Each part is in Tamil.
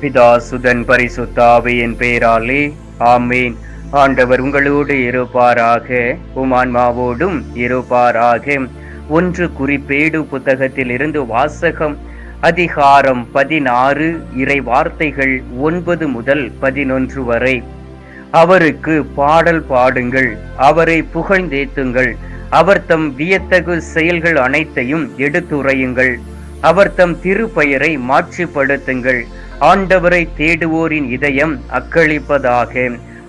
பிதாசுதன் பரிசுத்தாவியின் பேராலே. ஆமேன். ஆண்டவர் உங்களோடு இருப்பாராக. உமான்மாவோடும் இருப்பாராக. ஒன்று குறிப்பேடு புத்தகத்தில் இருந்து வாசகம் அதிகாரம் பதினாறு இறை வார்த்தைகள் ஒன்பது முதல் பதினொன்று வரை. அவருக்கு பாடல் பாடுங்கள் அவரை புகழ்ந்தேத்துங்கள் அவர் தம் வியத்தகு செயல்கள் அனைத்தையும் எடுத்துரையுங்கள் அவர் தம் திருப்பெயரை மாட்சிப்படுத்துங்கள் ஆண்டவரை தேடுவோரின் இதயம் அக்களிப்பதாக.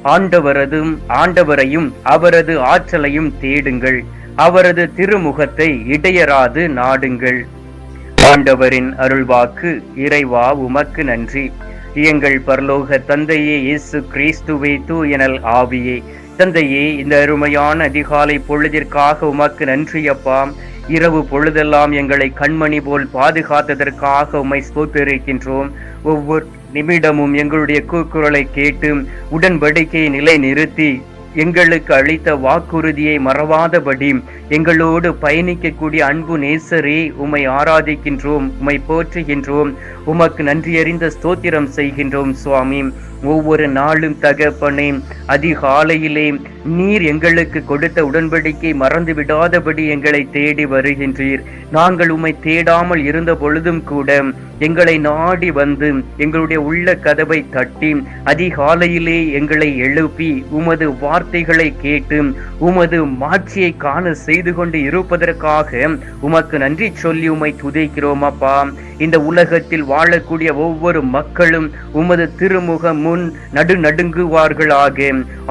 ஆண்டவரதும் ஆண்டவரையும் அவரது ஆற்றலையும் தேடுங்கள். அவரது திருமுகத்தை இடையராது நாடுங்கள். ஆண்டவரின் அருள்வாக்கு இறைவா உமக்கு நன்றி. எங்கள் பரலோக தந்தையே இயேசு கிறிஸ்துவே தூயனல் ஆவியே. தந்தையே இந்த அருமையான அதிகாலை பொழுதிற்காக உமக்கு நன்றி அப்பா இரவு பொழுதெல்லாம் எங்களை கண்மணி போல் பாதுகாத்ததற்காக உமை ஸ்தோத்திருக்கின்றோம். ஒவ்வொரு நிமிடமும் எங்களுடைய கூக்குரலை கேட்டு உடன்படிக்கையை நிலை நிறுத்தி எங்களுக்கு அளித்த வாக்குறுதியை மறவாதபடி எங்களோடு பயணிக்கக்கூடிய அன்பு நேசரே உம்மை ஆராதிக்கின்றோம் உம்மை போற்றுகின்றோம் உமக்கு நன்றியறிந்த ஸ்தோத்திரம் செய்கின்றோம் சுவாமி. ஒவ்வொரு நாளும் தகப்பனே அதிகாலையிலே நீர் எங்களுக்கு கொடுத்த உடன்படிக்கை மறந்து விடாதபடி எங்களை தேடி வருகின்றீர். நாங்கள் உம்மை தேடாமல் இருந்த பொழுதும் கூட எங்களை நாடி வந்து எங்களுடைய உள்ள கதவை தட்டி அதிகாலையிலே எங்களை எழுப்பி உமது வார்த்தைகளை கேட்டு உமது மாட்சியை காண செய்து கொண்டு இருப்பதற்காக உமக்கு நன்றி சொல்லி உம்மை துதைக்கிறோம் அப்பா. இந்த உலகத்தில் வாழக்கூடிய ஒவ்வொரு மக்களும் உமது திருமுக முன் நடு நடுங்குவார்களாக.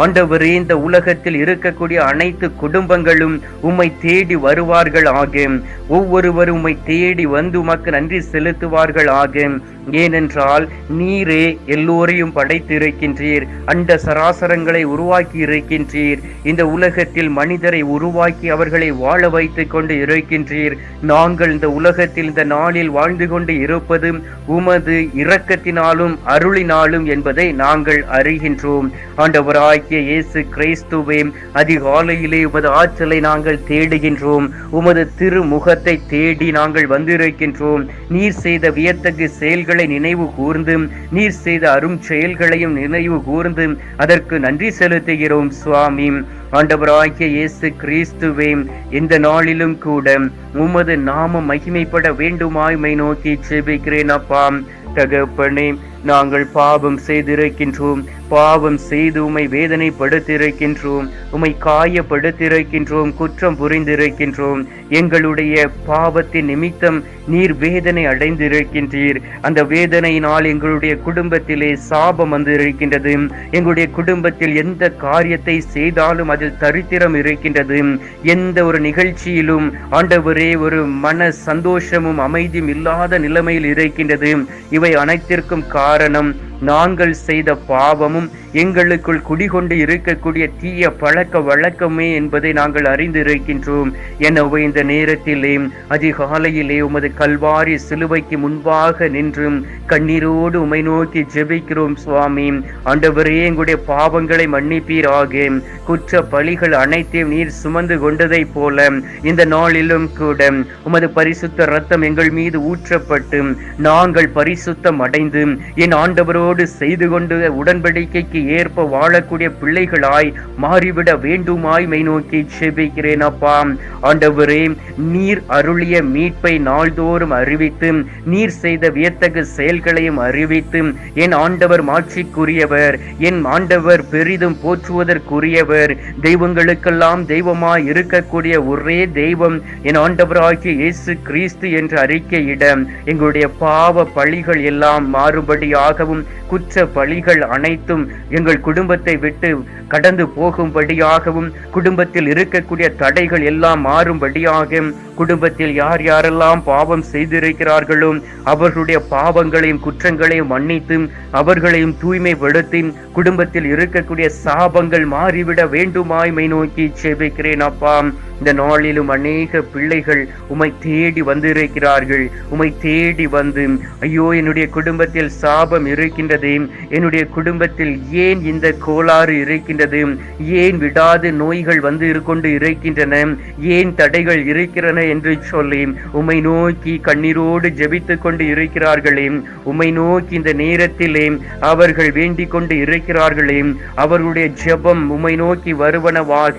ஆண்டவரே இந்த உலகத்தில் இருக்கக்கூடிய அனைத்து குடும்பங்களும் உம்மை தேடி வருவார்கள் ஆகும் ஒவ்வொருவரும் உம்மை தேடி வந்து உமக்கு நன்றி செலுத்துவார்கள் ஆகும் ஏனென்றால் நீரே எல்லோரையும் படைத்திருக்கின்றீர். அண்ட சராசரங்களை உருவாக்கி இருக்கின்றீர். இந்த உலகத்தில் மனிதரை உருவாக்கி அவர்களை வாழ வைத்து கொண்டு இருக்கின்றீர். நாங்கள் இந்த உலகத்தில் இந்த நாளில் வாழ்ந்து கொண்டு இருப்பதும் உமது இரக்கத்தினாலும் அருளினாலும் என்பதை நாங்கள் அறிகின்றோம். ஆண்டவராகிய இயேசு கிறிஸ்துவே அதிகாலையிலே உமது ஆற்றலை நாங்கள் தேடுகின்றோம். உமது திருமுகத்தை தேடி நாங்கள் வந்திருக்கின்றோம். நீர் செய்த வியத்தகு செயல்களை நினைவு கூர்ந்து நீர் செய்த அரும் செயல்களையும் நினைவு கூர்ந்து அதற்கு நன்றி செலுத்துகிறோம் சுவாமி. ஆண்டவராகிய இயேசு கிறிஸ்துவே இந்த நாளிலும் கூட உமது நாம மகிமைப்பட வேண்டுமாய்மை நோக்கி செபிக்கிறேன் அப்பா. தகப்பனே நாங்கள் பாவம் செய்திருக்கின்றோம். பாவம் செய்து உமை வேதனைப்படுத்திருக்கின்றோம் உமை காயப்படுத்திருக்கின்றோம் குற்றம் புரிந்திருக்கின்றோம். எங்களுடைய பாவத்தின் நிமித்தம் நீர் வேதனை அடைந்திருக்கின்றீர். அந்த வேதனையினால் எங்களுடைய குடும்பத்திலே சாபம் வந்திருக்கின்றது. எங்களுடைய குடும்பத்தில் எந்த காரியத்தை செய்தாலும் அதில் தரித்திரம் இருக்கின்றது. எந்த ஒரு நிகழ்ச்சியிலும் ஆண்டவரே ஒரு மன சந்தோஷமும் அமைதியும் இல்லாத நிலைமையில் இருக்கின்றது. இவை அனைத்திற்கும் காரணம் நாங்கள் செய்த பாவமும் எங்களுக்குள் குடிகொண்டு இருக்கக்கூடிய தீய பழக்க வழக்கமே என்பதை நாங்கள் அறிந்திருக்கின்றோம். எனவே இந்த நேரத்திலே அதிகாலையிலே உமது கல்வாரி சிலுவைக்கு முன்பாக நின்றும் கண்ணீரோடு உமை நோக்கி ஜெபிக்கிறோம் சுவாமி. ஆண்டவரே எங்களுடைய பாவங்களை மன்னிப்பீராக. குற்ற பழிகள் அனைத்தையும் நீர் சுமந்து கொண்டதை போல இந்த நாளிலும் கூட உமது பரிசுத்த ரத்தம் எங்கள் மீது ஊற்றப்பட்டு நாங்கள் பரிசுத்தம் அடைந்து என் ஆண்டவரோடு செய்து கொண்டு உடன்படிக்கைக்கு ஏற்ப வாழக்கூடிய பிள்ளைகளாய் மாறிவிட வேண்டுமாய் மை நோக்கி செபிக்கிறேன் அப்பா. ஆண்டவரே நீர் அருளிய மீட்பை நாள்தோறும் அறிவித்து நீர் செய்த வியத்தகு செயல்களையும் அறிவித்து என் ஆண்டவர் மாட்சிக்குரியவர் என் ஆண்டவர் பெரிதும் போற்றுவதற்குரியவர் தெய்வங்களுக்கெல்லாம் தெய்வமாய் இருக்கக்கூடிய ஒரே தெய்வம் என் ஆண்டவராகிய இயேசு கிறிஸ்து என்று அறிக்கையிட எங்களுடைய பாவ பழிகள் எல்லாம் மாறுபடியாகவும் குற்ற பழிகள் அனைத்தும் எங்கள் குடும்பத்தை விட்டு கடந்து போகும்படியாகவும் குடும்பத்தில் இருக்கக்கூடிய தடைகள் எல்லாம் மாறும்படியாகவும் குடும்பத்தில் யார் யாரெல்லாம் பாவம் செய்திருக்கிறார்களோ அவர்களுடைய பாவங்களையும் குற்றங்களையும் மன்னித்து அவர்களையும் தூய்மைப்படுத்தி குடும்பத்தில் இருக்கக்கூடிய சாபங்கள் மாறிவிட வேண்டுமாய்மை நோக்கி செபிக்கிறேன் அப்பா. இந்த நாளிலும் அநேக பிள்ளைகள் உமை தேடி வந்திருக்கிறார்கள். உமை தேடி வந்து ஐயோ என்னுடைய குடும்பத்தில் சாபம் இருக்கின்றது. என்னுடைய குடும்பத்தில் ஏன் இந்த கோளாறு இருக்கின்றது? ஏன் விடாது நோய்கள் வந்து கொண்டு இருக்கின்றன? ஏன் தடைகள் இருக்கிறன என்று சொல்லி உமை நோக்கி கண்ணீரோடு ஜெபித்துக் கொண்டு இருக்கிறார்களே. உமை நோக்கி இந்த நேரத்திலே அவர்கள் வேண்டிக் கொண்டு இருக்கிறார்களே. அவர்களுடைய ஜெபம் உமை நோக்கி வருவனவாக.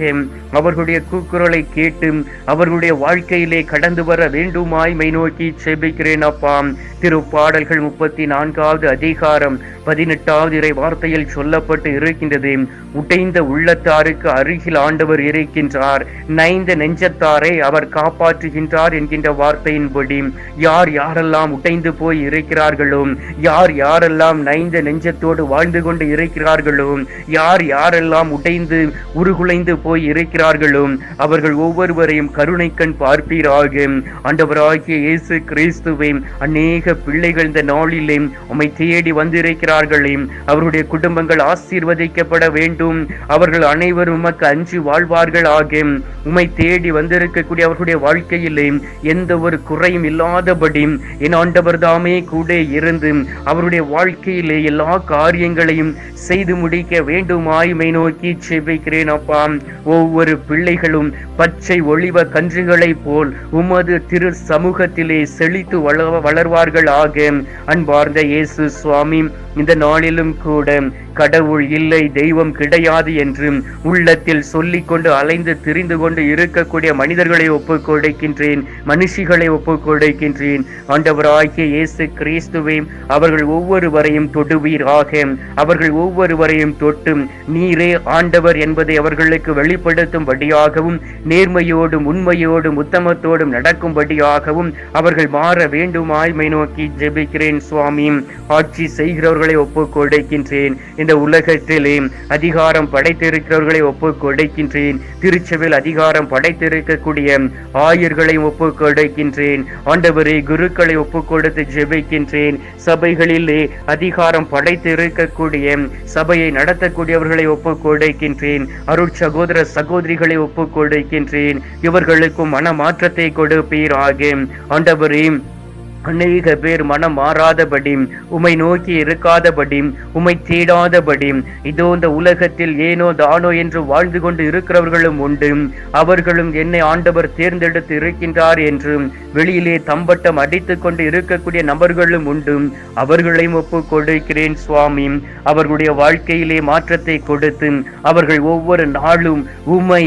அவர்களுடைய கூக்குரலை கேட்டு அவர்களுடைய வாழ்க்கையிலே கடந்து வர வேண்டுமாய் மை நோக்கி செபிக்கிறேன் அப்பா. திருப்பாடல்கள் முப்பத்தி நான்காவது அதிகாரம் பதினெட்டாவது இறை வார்த்தையில் சொல்லப்பட்டு இருக்கின்றது. உடைந்த உள்ளத்தாருக்கு அருகில் ஆண்டவர் இருக்கின்றார். நைந்த நெஞ்சத்தாரை அவர் காப்பாற்றுகின்றார் என்கின்ற வார்த்தையின்படி யார் யாரெல்லாம் உடைந்து போய் இருக்கிறார்களோ யார் யாரெல்லாம் நைந்த நெஞ்சத்தோடு வாழ்ந்து கொண்டு இருக்கிறார்களோ யார் யாரெல்லாம் உடைந்து உருகுலைந்து போய் இருக்கிறார்களோ அவர்கள் ஒவ்வொருவரையும் கருணை கண் பார்ப்பீராக. ஆண்டவராகிய இயேசு கிறிஸ்துவை அநேக பிள்ளைகள் இந்த நாளிலே உமை தேடி வந்திருக்கிறார்களே. அவருடைய குடும்பங்கள் ஆசீர்வதிக்கப்பட வேண்டும். அவர்கள் அனைவரும் உமக்கு அஞ்சு வாழ்வார்கள் ஆகும் உமை தேடி வந்திருக்கக்கூடிய அவர்களுடைய வாழ்க்கையிலே எந்த ஒரு குறையும் இல்லாதபடி என் ஆண்டவர் தாமே கூட இருந்து அவருடைய வாழ்க்கையிலே எல்லா காரியங்களையும் செய்து முடிக்க வேண்டுமாய்மை நோக்கி செவிக்கிறேன் அப்பா. ஒவ்வொரு பிள்ளைகளும் பச்சை ஒளிவ கன்றுகளைப் போல் உமது திரு சமூகத்திலே செழித்து வள வளர்வார்கள் ஆக அன்பார்ந்த இயேசு சுவாமி இந்த நாளிலும் கூட கடவுள் இல்லை தெய்வம் கிடையாது என்று உள்ளத்தில் சொல்லிக்கொண்டு அலைந்து திரிந்து கொண்டு இருக்கக்கூடிய மனிதர்களை ஒப்புக் கொடுக்கின்றேன் மனுஷிகளை ஒப்புக் கொடுக்கின்றேன். ஆண்டவராகிய இயேசு கிறிஸ்துவையும் அவர்கள் ஒவ்வொருவரையும் தொடுவீராக. அவர்கள் ஒவ்வொருவரையும் தொட்டும் நீரே ஆண்டவர் என்பதை அவர்களுக்கு வெளிப்படுத்தும்படியாகவும் நேர்மையோடும் உண்மையோடும் உத்தமத்தோடும் நடக்கும்படியாகவும் அவர்கள் மாற வேண்டுமாய்மை நோக்கி ஜெபிக்கிறேன் சுவாமி. ஆட்சி செய்கிறவர்களை ஒப்புக் கொடுக்கின்றேன். இந்த உலகத்திலே அதிகாரம் படைத்திருக்கிறவர்களை ஒப்புக் கொடுக்கின்றேன் திருச்சபையில் அதிகாரம் படைத்திருக்கக்கூடிய ஆயர்களை ஒப்புக் கொடுக்கின்றேன் ஆண்டவரே குருக்களை ஒப்புக் கொடுத்து ஜெபிக்கின்றேன். சபைகளிலே அதிகாரம் படைத்திருக்கக்கூடிய சபையை நடத்தக்கூடியவர்களை ஒப்புக் கொடுக்கின்றேன் அருட் சகோதர சகோதரிகளை ஒப்புக் கொடுக்கின்றேன் இவர்களுக்கும் மன மாற்றத்தை கொடுப்பீராக. ஆண்டவரே அநேக பேர் மனம் மாறாதபடி உமை நோக்கி இருக்காதபடி உமை தேடாதபடி இதோ இந்த உலகத்தில் ஏனோ தானோ என்று வாழ்ந்து கொண்டு இருக்கிறவர்களும் உண்டு. அவர்களும் என்னை ஆண்டவர் தேர்ந்தெடுத்து இருக்கின்றார் என்று வெளியிலே தம்பட்டம் அடித்து கொண்டு இருக்கக்கூடிய நபர்களும் உண்டு. அவர்களையும் ஒப்பு கொடுக்கிறேன் சுவாமி. அவர்களுடைய வாழ்க்கையிலே மாற்றத்தை கொடுத்து அவர்கள் ஒவ்வொரு நாளும் உமை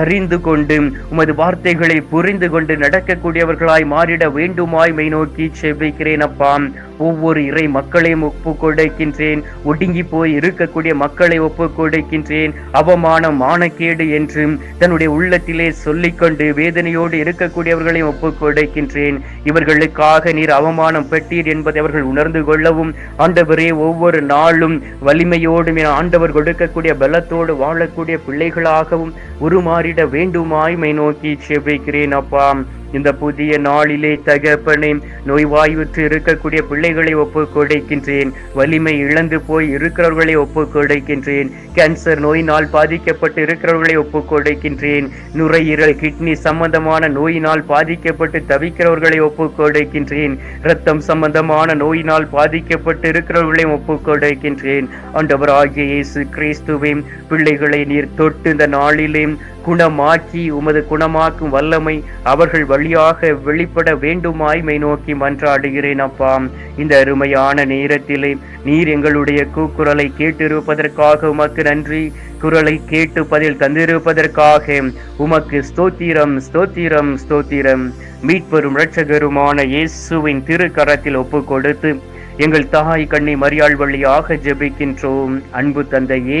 அறிந்து கொண்டு உமது வார்த்தைகளை புரிந்து கொண்டு நடக்கக்கூடியவர்களாய் மாறிட வேண்டுமாய் மை நோக்கி செபிக்கிறேன் அப்பா. ஒவ்வொரு இறை மக்களையும் ஒப்பு கொடுக்கின்றேன் ஒடுங்கி போய் இருக்கக்கூடிய மக்களை ஒப்பு கொடுக்கின்றேன் அவமானம் மானக்கேடு என்றும் தன்னுடைய உள்ளத்திலே சொல்லிக்கொண்டு வேதனையோடு இருக்கக்கூடியவர்களையும் ஒப்பு கொடுக்கின்றேன் இவர்களுக்காக நீர் அவமானம் பெற்றீர் என்பதை அவர்கள் உணர்ந்து கொள்ளவும் ஆண்டவரே ஒவ்வொரு நாளும் வலிமையோடும் என ஆண்டவர் கொடுக்கக்கூடிய பலத்தோடு வாழக்கூடிய பிள்ளைகளாகவும் உருமாறிட வேண்டுமாய்மை நோக்கி செபிக்கிறேன் அப்பா. இந்த புதிய நாளிலே தகப்பனே நோய்வாயுற்று இருக்கக்கூடிய பிள்ளைகளை ஒப்பு கொடுக்கின்றேன் வலிமை இழந்து போய் இருக்கிறவர்களை ஒப்பு கொடுக்கின்றேன் கேன்சர் நோயினால் பாதிக்கப்பட்டு இருக்கிறவர்களை ஒப்பு கொடுக்கின்றேன் நுரையீரல் கிட்னி சம்பந்தமான நோயினால் பாதிக்கப்பட்டு தவிக்கிறவர்களை ஒப்பு கொடுக்கின்றேன் இரத்தம் சம்பந்தமான நோயினால் பாதிக்கப்பட்டு இருக்கிறவர்களையும் ஒப்பு கொடுக்கின்றேன் ஆண்டவராகிய இயேசு கிறிஸ்துவையும் பிள்ளைகளை நீர் தொட்டு இந்த நாளிலே குணமாக்கி உமது குணமாக்கும் வல்லமை அவர்கள் வழியாக வெளிப்பட வேண்டுமாய்மை நோக்கி மன்றாடுகிறேன் அப்பா. இந்த அருமையான நேரத்திலே நீர் எங்களுடைய கூக்குரலை கேட்டிருப்பதற்காக உமக்கு நன்றி. குரலை கேட்டு பதில் தந்திருப்பதற்காக உமக்கு ஸ்தோத்திரம் ஸ்தோத்திரம் ஸ்தோத்திரம். மீட்பெரும் இரட்சகருமான இயேசுவின் திருக்கரத்தில் ஒப்பு கொடுத்து எங்கள் தாய் கண்ணி மரியாள் வழியாக ஜெபிக்கின்றோம். அன்பு தந்தையே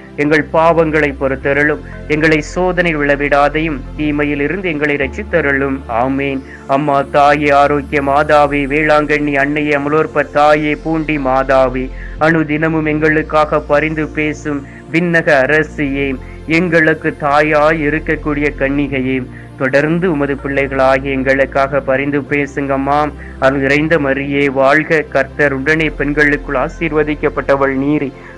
எங்கள் பாவங்களை பொறுத்தருளும். எங்களை சோதனை விழவிடாதையும் தீமையில் இருந்து எங்களை ரட்சித்தருளும் ஆமேன். அம்மா தாயே ஆரோக்கிய மாதாவே வேளாங்கண்ணி அன்னையே அமலோற்ப தாயே பூண்டி மாதாவே அணுதினமும் எங்களுக்காக பரிந்து பேசும் விண்ணக அரசியே எங்களுக்கு தாயாய் இருக்கக்கூடிய கன்னிகையே தொடர்ந்து உமது பிள்ளைகளாகி எங்களுக்காக பரிந்து பேசுங்கம்மா. அருள் நிறைந்த மரியே வாழ்க கர்த்தர். உடனே பெண்களுக்குள் ஆசீர்வதிக்கப்பட்டவள் நீரே.